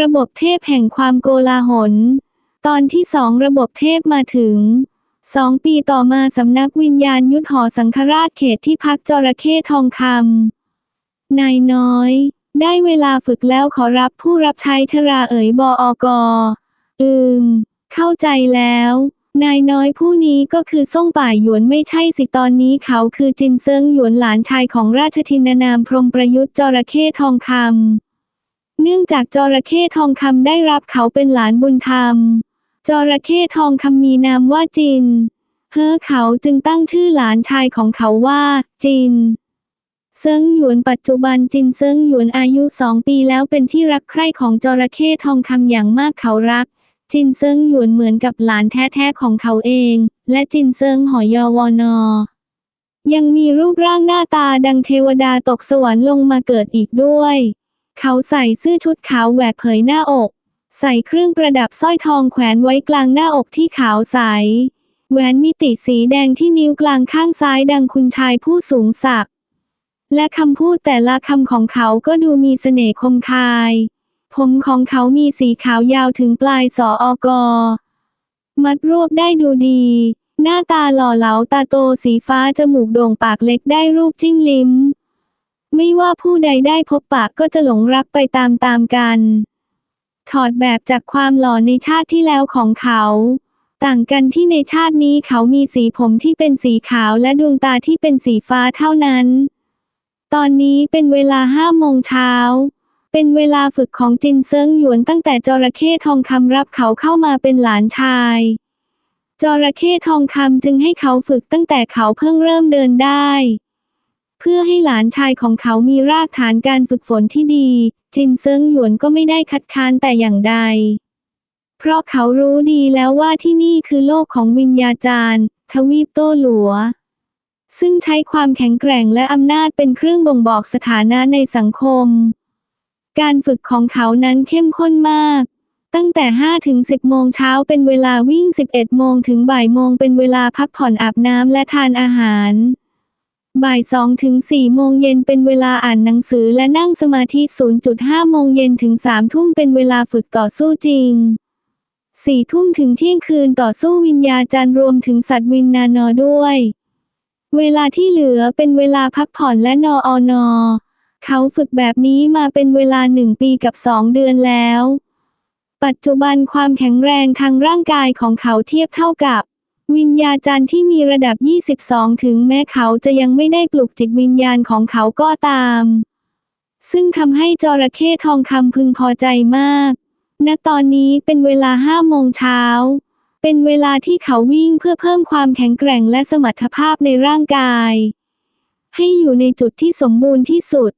ระบบเทพแห่งความโกลาหล ตอนที่สองระบบเทพมาถึงสองปีต่อมาสำนักวิญญาณยุทธหอสังฆราชเขตที่พักจระเข้ทองคำนายน้อย ได้เวลาฝึกแล้วขอรับผู้รับใช้ชราเอ๋ยบออกอืม เข้าใจแล้ว นายน้อยผู้นี้ก็คือส่งป่ายหยวนไม่ใช่สิตอนนี้เขาคือจินเซิงหยวนหลานชายของราชทินนามพรหมประยุทธ์จระเข้ทองคำ เนื่องจากจระเข้ทองคำได้รับเขาเป็นหลานบุญธรรม จระเข้ทองคำมีนามว่าจิน เฮอเขาจึงตั้งชื่อหลานชายของเขาว่า จิน เซิงหยวนปัจจุบันจินเซิงหยวนอายุสองปีแล้วเป็นที่รักใคร่ของจระเข้ทองคำอย่างมากเขารัก จินเซิงหยวนเหมือนกับหลานแท้ๆของเขาเอง และจินเซิงหอยอวอนอยังมีรูปร่างหน้าตาดังเทวดาตกสวรรค์ลงมาเกิดอีกด้วย เขาใส่เสื้อชุดขาวแหวกเผยหน้าอก ใส่เครื่องประดับสร้อยทองแขวนไว้กลางหน้าอกที่ขาวใส แหวนมิติสีแดงที่นิ้วกลางข้างซ้ายดังคุณชายผู้สูงศักดิ์และคำพูดแต่ละคำของเขาก็ดูมีเสน่ห์คมคาย ผมของเขามีสีขาวยาวถึงปลายสออกอ มัดรวบได้ดูดี หน้าตาหล่อเหลาตาโตสีฟ้าจมูกโด่งปากเล็กได้รูปจิ้มลิ้ม ไม่ว่าผู้ใดได้พบปากก็จะหลงรักไปตามๆกัน ถอดแบบจากความหล่อในชาติที่แล้วของเขา ต่างกันที่ในชาตินี้เขามีสีผมที่เป็นสีขาวและดวงตาที่เป็นสีฟ้าเท่านั้น ตอนนี้เป็นเวลาห้าโมงเช้า เป็นเวลาฝึกของจินเซิงหยวนตั้งแต่จระเข้ทองคำรับเขาเข้ามาเป็นหลานชายจระเข้ทองคำจึงให้เขาฝึกตั้งแต่เขาเพิ่งเริ่มเดินได้ พื่อให้หลานชายของเขามีรากฐานการฝึกฝนที่ดี จินเซิงหยวนก็ไม่ได้คัดค้านแต่อย่างใด เพราะเขารู้ดีแล้วว่าที่นี่คือโลกของวิญญาจารย์ ทวีปโต้หลัว ซึ่งใช้ความแข็งแกร่งและอำนาจเป็นเครื่องบ่งบอกสถานะในสังคม การฝึกของเขานั้นเข้มข้นมากตั้งแต่ 5 ถึง 10 โมงเช้าเป็นเวลาวิ่ง 11 โมงถึงบ่ายโมงเป็นเวลาพักผ่อนอาบน้ำและทานอาหาร บ่าย2ถึง4โมงเย็นเป็นเวลาอ่านหนังสือและนั่งสมาธิ 0.5 โมงเย็นถึง3ทุ่มเป็นเวลาฝึกต่อสู้จริงสี่ทุ่มถึงเที่ยงคืนต่อสู้วิญญาจารย์รวมถึงสัตว์วินนานอด้วย เวลาที่เหลือเป็นเวลาพักผ่อนและนออนอเขาฝึกแบบนี้มาเป็นเวลาหนึ่งปีกับสองเดือนแล้ว ปัจจุบันความแข็งแรงทางร่างกายของเขาเทียบเท่ากับ วิญญาจารย์ที่มีระดับ 22 ถึงแม้เขาจะยังไม่ได้ปลุกจิตวิญญาณของเขาก็ตาม ซึ่งทำให้จระเข้ทองคำพึงพอใจมาก ณ ตอนนี้เป็นเวลาห้าโมงเช้า เป็นเวลาที่เขาวิ่งเพื่อเพิ่มความแข็งแกร่งและสมรรถภาพในร่างกาย ให้อยู่ในจุดที่สมบูรณ์ที่สุด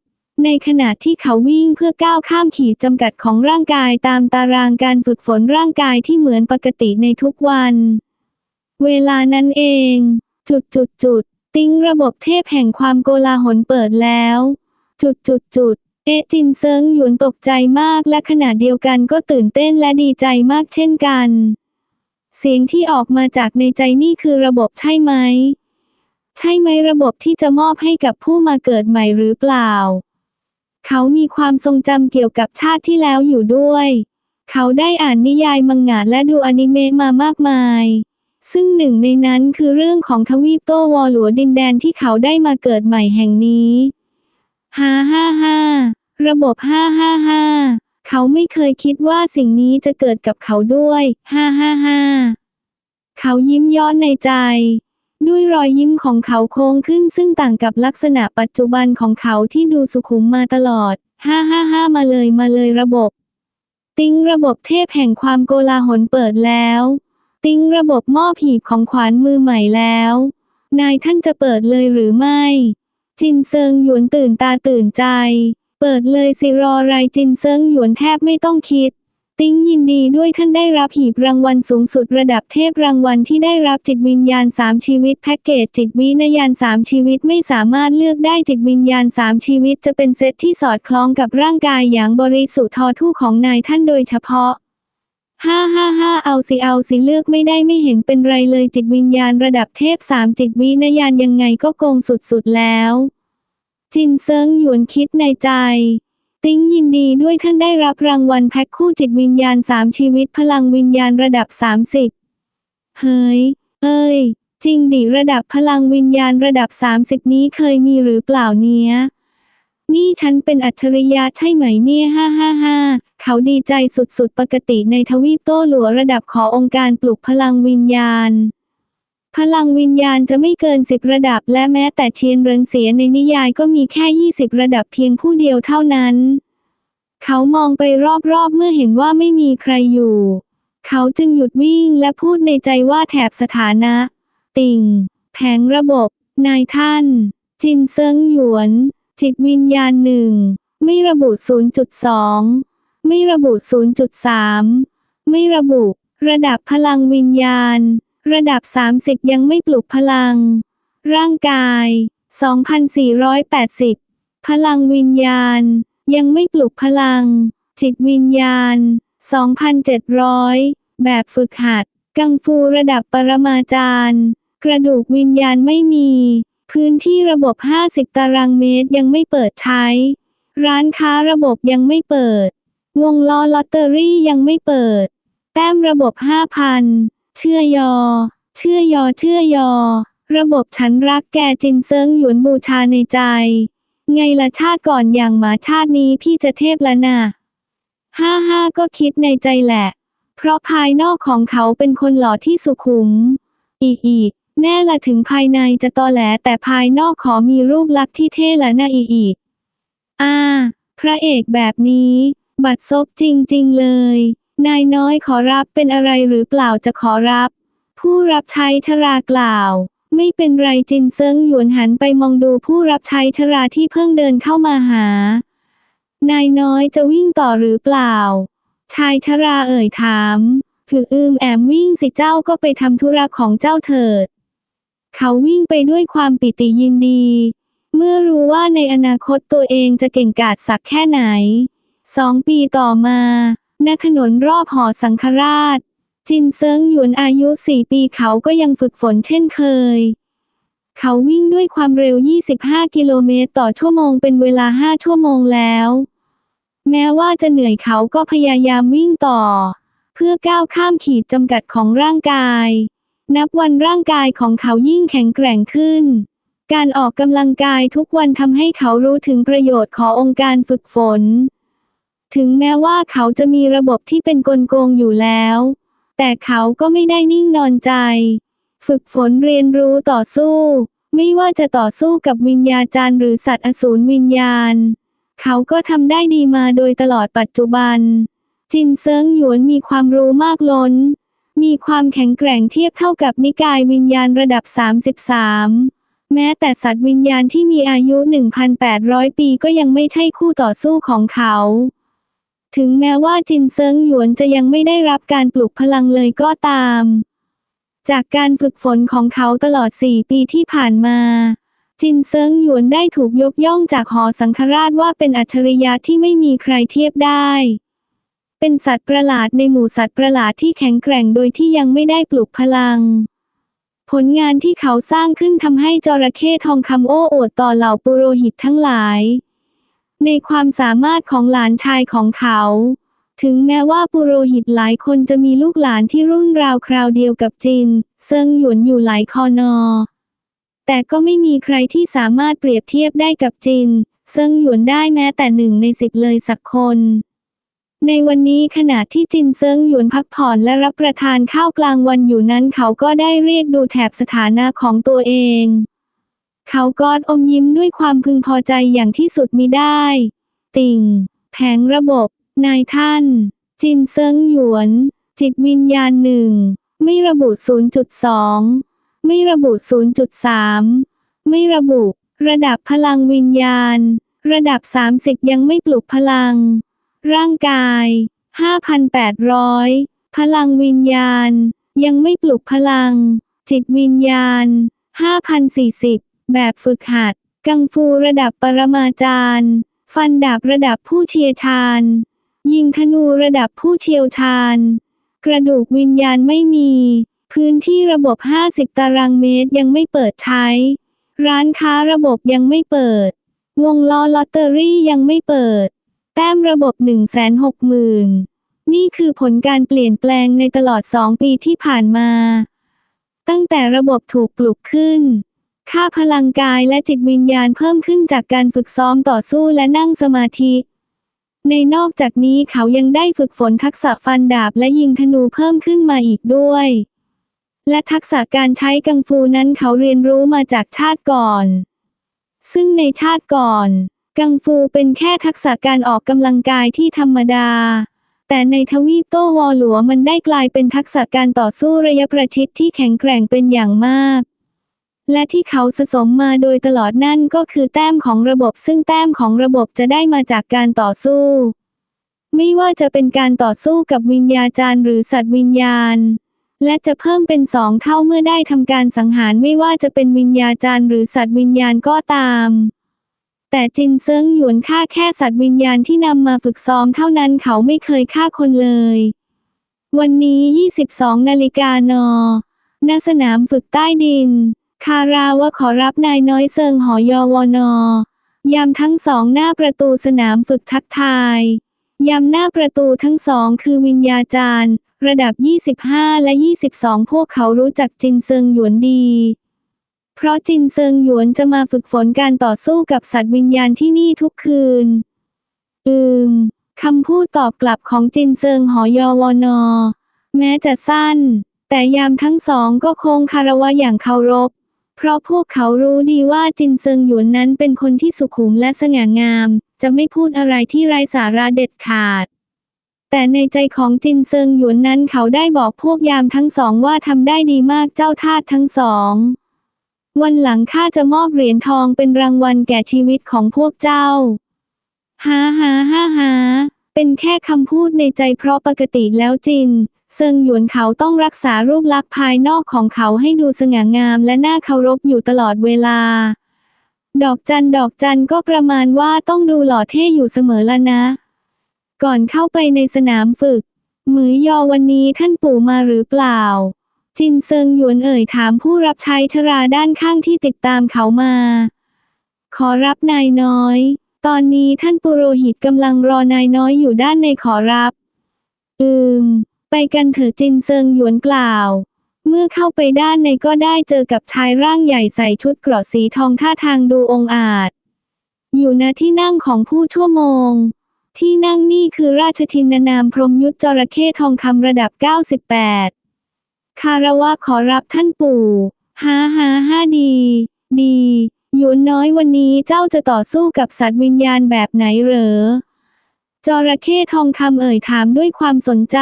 ในขณะที่เขาวิ่งเพื่อก้าวข้ามขีดจำกัดของร่างกายตามตารางการฝึกฝนร่างกายที่เหมือนปกติในทุกวัน เวลานั้นเอง จุดจุดจุดติ้งระบบเทพแห่งความโกลาหลเปิดแล้ว จุดจุดจุดเอจินเซิงหยวนตกใจมากและขณะเดียวกันก็ตื่นเต้นและดีใจมากเช่นกัน เสียงที่ออกมาจากในใจนี่คือระบบใช่ไหม ใช่ไหมระบบที่จะมอบให้กับผู้มาเกิดใหม่หรือเปล่า เขามีความทรงจำเกี่ยวกับชาติที่แล้วอยู่ด้วย เขาได้อ่านนิยายมังงะและดูอนิเมะมามากมาย ซึ่งหนึ่งในนั้นคือเรื่องของทวีปโตวอหลัวดินแดนที่เขาได้มาเกิดใหม่แห่งนี้ฮ่าฮ่าฮ่าระบบฮ่าฮ่าฮ่าเขาไม่เคยคิดว่าสิ่งนี้จะเกิดกับเขาด้วยฮ่าฮ่าฮ่าเขายิ้มย้อนในใจ ด้วยรอยยิ้มของเขาโค้งขึ้นซึ่งต่างกับลักษณะปัจจุบันของเขาที่ดูสุขุมมาตลอดฮ่าฮ่าฮ่ามาเลยมาเลยระบบ ติ้งระบบเทพแห่งความโกลาหลเปิดแล้ว ติ้งระบบมอบหีบของขวัญมือใหม่แล้ว นายท่านจะเปิดเลยหรือไม่ จินเซิงหยวนตื่นตาตื่นใจ เปิดเลยสิรอไรจินเซิงหยวนแทบไม่ต้องคิด ติ้งยินดีด้วยท่านได้รับหีบรางวัลสูงสุดระดับเทพรางวัลที่ได้รับจิตวิญญาณ 3 ชีวิตแพ็กเกจจิตวิญญาณ 3 ชีวิตไม่สามารถเลือกได้จิตวิญญาณ 3 ชีวิตจะเป็นเซตที่สอดคล้องกับร่างกายอย่างบริสุทธิ์ทอทู่ของนายท่านโดยเฉพาะ ฮ่าฮ่าฮ่าเอาสิเอาสิเลือกไม่ได้ไม่เห็นเป็นไรเลยจิตวิญญาณระดับเทพสามจิตวิญญาณยังไงก็โกงสุดๆแล้ว จินเซิงหยวนคิดในใจ ติ้งยินดีด้วยท่านได้รับรางวัลแพ็คคู่จิตวิญญาณสามชีวิตพลังวิญญาณระดับ 30 เฮ้ย เอ้ย จริงดิระดับพลังวิญญาณระดับ 30 นี้เคยมีหรือเปล่าเนี้ย นี่ฉันเป็นอัจฉริยะใช่ไหมเนี่ยฮ่าฮ่าฮ่า เขาดีใจสุดๆ ปกติในทวีปโต้หลัวระดับขอองค์การปลุกพลังวิญญาณ พลังวิญญาณจะไม่เกินสิบระดับและแม้แต่เชียนเริงเสียในนิยายก็มีแค่ยี่สิบระดับเพียงผู้เดียวเท่านั้น เขามองไปรอบๆ เมื่อเห็นว่าไม่มีใครอยู่ เขาจึงหยุดวิ่งและพูดในใจว่าแถบสถานะ ติ่ง แผงระบบ นายท่าน จินเซิงหยวน จิตวิญญาณหนึ่งไม่ระบุ 0.2 ไม่ระบุ 0.3 ไม่ระบุ ระดับพลังวิญญาณ ระดับ 30 ยังไม่ปลุกพลัง ร่างกาย 2,480 พลังวิญญาณ ยังไม่ปลุกพลัง จิตวิญญาณ 2,700 แบบฝึกหัด กังฟูระดับปรมาจารย์ กระดูกวิญญาณไม่มี พื้นที่ระบบ 50 ตารางเมตรยังไม่เปิดใช้ ร้านค้าระบบยังไม่เปิด วงล้อลอตเตอรี่ยังไม่เปิด แต้มระบบ5,000เชื่อยอ เชื่อยอเชื่อยอ ระบบฉันรักแกจินเซิงหยวนบูชาในใจ ไงละชาติก่อนอย่างหมาชาตินี้พี่จะเทพล้วนะห้าห้าก็คิดในใจแหละ เพราะภายนอกของเขาเป็นคนหล่อที่สุขุม อีอีแน่ละถึงภายในจะตอแหลแต่ภายนอกขอมีรูปลักษณ์ที่เท่ละนะอีอีอ่า พระเอกแบบนี้ บัดซบจริง ๆ เลย นายน้อยขอรับเป็นอะไรหรือเปล่าจะขอรับ ผู้รับใช้ชรากล่าว ไม่เป็นไรจินเซิงหยวนหันไปมองดูผู้รับใช้ชราที่เพิ่งเดินเข้ามาหา นายน้อยจะวิ่งต่อหรือเปล่า ชายชราเอ่ยถามถืออืมแอมวิ่งสิเจ้าก็ไปทำธุระของเจ้าเถิด เขาวิ่งไปด้วยความปิติยินดี เมื่อรู้ว่าในอนาคตตัวเองจะเก่งกาจสักแค่ไหน สองปีต่อมาณถนนรอบหอสังฆราช จินเซิงหยวนอายุสี่ปีเขาก็ยังฝึกฝนเช่นเคย เขาวิ่งด้วยความเร็ว 25 กิโลเมตรต่อชั่วโมงเป็นเวลา 5 ชั่วโมงแล้ว แม้ว่าจะเหนื่อยเขาก็พยายามวิ่งต่อ เพื่อก้าวข้ามขีดจำกัดของร่างกาย นับวันร่างกายของเขายิ่งแข็งแกร่งขึ้น การออกกำลังกายทุกวันทำให้เขารู้ถึงประโยชน์ขององค์การฝึกฝน ถึงแม้ว่าเขาจะมีระบบที่เป็นกลโกงอยู่แล้ว แต่เขาก็ไม่ได้นิ่งนอนใจ ฝึกฝนเรียนรู้ต่อสู้ ไม่ว่าจะต่อสู้กับวิญญาจารย์หรือสัตว์อสูรวิญญาณ เขาก็ทำได้ดีมาโดยตลอดปัจจุบัน จินเซิงหยวนมีความรู้มากล้น มีความแข็งแกร่งเทียบเท่ากับนิกายวิญญาณระดับ 33แม้แต่สัตว์วิญญาณที่มีอายุ 1,800 ปีก็ยังไม่ใช่คู่ต่อสู้ของเขา ถึงแม้ว่าจินเซิงหยวนจะยังไม่ได้รับการปลุกพลังเลยก็ตาม จากการฝึกฝนของเขาตลอด 4 ปีที่ผ่านมา จินเซิงหยวนได้ถูกยกย่องจากหอสังฆราชว่าเป็นอัจฉริยะที่ไม่มีใครเทียบได้ เป็นสัตว์ประหลาดในหมู่สัตว์ประหลาดที่แข็งแกร่งโดยที่ยังไม่ได้ปลุกพลังผลงานที่เขาสร้างขึ้นทำให้จระเข้ทองคำโอ้อวดต่อเหล่าปุโรหิตทั้งหลาย ในความสามารถของหลานชายของเขา ถึงแม้ว่าปุโรหิตหลายคนจะมีลูกหลานที่รุ่นราวคราวเดียวกับจิน เซิงหยวนอยู่หลายคอนอ แต่ก็ไม่มีใครที่สามารถเปรียบเทียบได้กับจิน เซิงหยวนได้แม้แต่หนึ่งในสิบเลยสักคนในวันนี้ขณะที่จินเซิงหยวนพักผ่อนและรับประทานข้าวกลางวันอยู่นั้นเขาก็ได้เรียกดูแถบสถานะของตัวเอง เขากอดอมยิ้มด้วยความพึงพอใจอย่างที่สุดมิได้ ติ่ง แผงระบบ นายท่าน จินเซิงหยวน จิตวิญญาณหนึ่ง ไม่ระบุ 0.2 ไม่ระบุ 0.3 ไม่ระบุ ระดับพลังวิญญาณ ระดับ 30 ยังไม่ปลุกพลัง ร่างกาย 5,800 พลังวิญญาณ ยังไม่ปลุกพลัง จิตวิญญาณ 5,040 แบบฝึกหัด กังฟูระดับปรมาจารย์ ฟันดาบระดับผู้เชี่ยวชาญ ยิงธนูระดับผู้เชี่ยวชาญ กระดูกวิญญาณไม่มี พื้นที่ระบบ 50 ตารางเมตรยังไม่เปิดใช้ ร้านค้าระบบยังไม่เปิด วงล้อลอตเตอรี่ยังไม่เปิด แต้มระบบ 1 6 0 0 0 0นี่คือผลการเปลี่ยนแปลงในตลอด 2 ปีที่ผ่านมา ตั้งแต่ระบบถูกปลุกขึ้น ค่าพลังกายและจิตวิญญาณเพิ่มขึ้นจากการฝึกซ้อมต่อสู้และนั่งสมาธิ ในนอกจากนี้เขายังได้ฝึกฝนทักษะฟันดาบและยิงธนูเพิ่มขึ้นมาอีกด้วย และทักษะการใช้กังฟูนั้นเขาเรียนรู้มาจากชาติก่อน ซึ่งในชาติก่อน กังฟูเป็นแค่ทักษะการออกกำลังกายที่ธรรมดา แต่ในทวีปโตวอหลัวมันได้กลายเป็นทักษะการต่อสู้ระยะประชิดที่แข็งแกร่งเป็นอย่างมาก และที่เขาสะสมมาโดยตลอดนั่นก็คือแต้มของระบบ ซึ่งแต้มของระบบจะได้มาจากการต่อสู้ ไม่ว่าจะเป็นการต่อสู้กับวิญญาจารย์หรือสัตว์วิญญาณ และจะเพิ่มเป็นสองเท่าเมื่อได้ทำการสังหารไม่ว่าจะเป็นวิญญาจารย์หรือสัตว์วิญญาณก็ตาม แต่จินเซิงหยวนฆ่าแค่สัตว์วิญญาณที่นำมาฝึกซ้อมเท่านั้นเขาไม่เคยฆ่าคนเลย วันนี้ 22 นาฬิกานณสนามฝึกใต้ดิน คาราว่าขอรับนายน้อยเซิงหอยอวนอยามทั้งสองหน้าประตูสนามฝึกทักทาย ยามหน้าประตูทั้งสองคือวิญญาจารย์ ระดับ 25 และ 22 พวกเขารู้จักจินเซิงหยวนดี เพราะจินเซิงหยวนจะมาฝึกฝนการต่อสู้กับสัตว์วิญญาณที่นี่ทุกคืน อืมคำพูดตอบกลับของจินเซิงหอยอวนอ แม้จะสั้น แต่ยามทั้งสองก็คงคารวะอย่างเคารพ เพราะพวกเขารู้ดีว่าจินเซิงหยวนนั้นเป็นคนที่สุขุมและสง่างาม จะไม่พูดอะไรที่ไร้สาระเด็ดขาด แต่ในใจของจินเซิงหยวนนั้นเขาได้บอกพวกยามทั้งสองว่าทำได้ดีมากเจ้าทาสทั้งสอง วันหลังข้าจะมอบเหรียญทองเป็นรางวัลแก่ชีวิตของพวกเจ้าฮ่าฮ่าฮ่าฮ่าเป็นแค่คำพูดในใจเพราะปกติแล้วจิน เซิงหยวนเขาต้องรักษารูปลักษณ์ภายนอกของเขาให้ดูสง่างามและน่าเคารพอยู่ตลอดเวลา ดอกจันดอกจันก็ประมาณว่าต้องดูหล่อเท่อยู่เสมอละนะ ก่อนเข้าไปในสนามฝึกหมือยอวันนี้ท่านปู่มาหรือเปล่า จินเซิงหยวนเอ่ยถามผู้รับใช้ชราด้านข้างที่ติดตามเขามา ขอรับนายน้อย ตอนนี้ท่านปุโรหิตกำลังรอนายน้อยอยู่ด้านในขอรับ อืม ไปกันเถอะจินเซิงหยวนกล่าว เมื่อเข้าไปด้านในก็ได้เจอกับชายร่างใหญ่ใส่ชุดเกราะสีทองท่าทางดูองอาจ อยู่ณที่นั่งของผู้ชั่วโมง ที่นั่งนี่คือราชทินนามพรหมยุทธจระเข้ทองคำระดับ 98 คารวะขอรับท่านปู่ฮ่าฮ่าฮ่าดี ดีหยวนน้อยวันนี้เจ้าจะต่อสู้กับสัตว์วิญญาณแบบไหนเหรอจระเข้ทองคำเอ่ยถามด้วยความสนใจ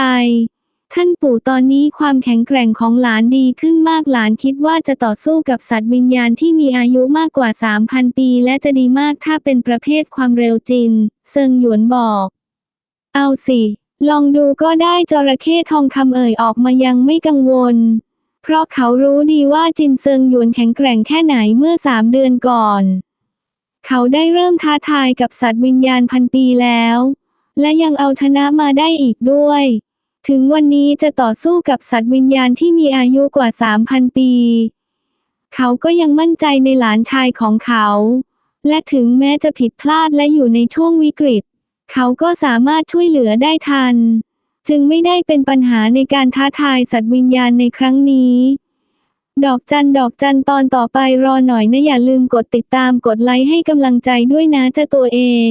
ท่านปู่ตอนนี้ความแข็งแกร่งของหลานดีขึ้นมากหลานคิดว่าจะต่อสู้กับสัตว์วิญญาณที่มีอายุมากกว่า 3,000 ปี และจะดีมากถ้าเป็นประเภทความเร็วจินเซิงหยวนบอก เอาสิ ลองดูก็ได้จระเข้ทองคำเอ่ยออกมายังไม่กังวล เพราะเขารู้ดีว่าจินเซิงหยวนแข็งแกร่งแค่ไหนเมื่อสามเดือนก่อน เขาได้เริ่มท้าทายกับสัตว์วิญญาณพันปีแล้ว และยังเอาชนะมาได้อีกด้วย ถึงวันนี้จะต่อสู้กับสัตว์วิญญาณที่มีอายุกว่า 3,000 ปี เขาก็ยังมั่นใจในหลานชายของเขา และถึงแม้จะผิดพลาดและอยู่ในช่วงวิกฤต เขาก็สามารถช่วยเหลือได้ทัน จึงไม่ได้เป็นปัญหาในการท้าทายสัตว์วิญญาณในครั้งนี้ ดอกจันดอกจันตอนต่อไปรอหน่อยนะอย่าลืมกดติดตามกดไลค์ให้กำลังใจด้วยนะเจ้าตัวเอง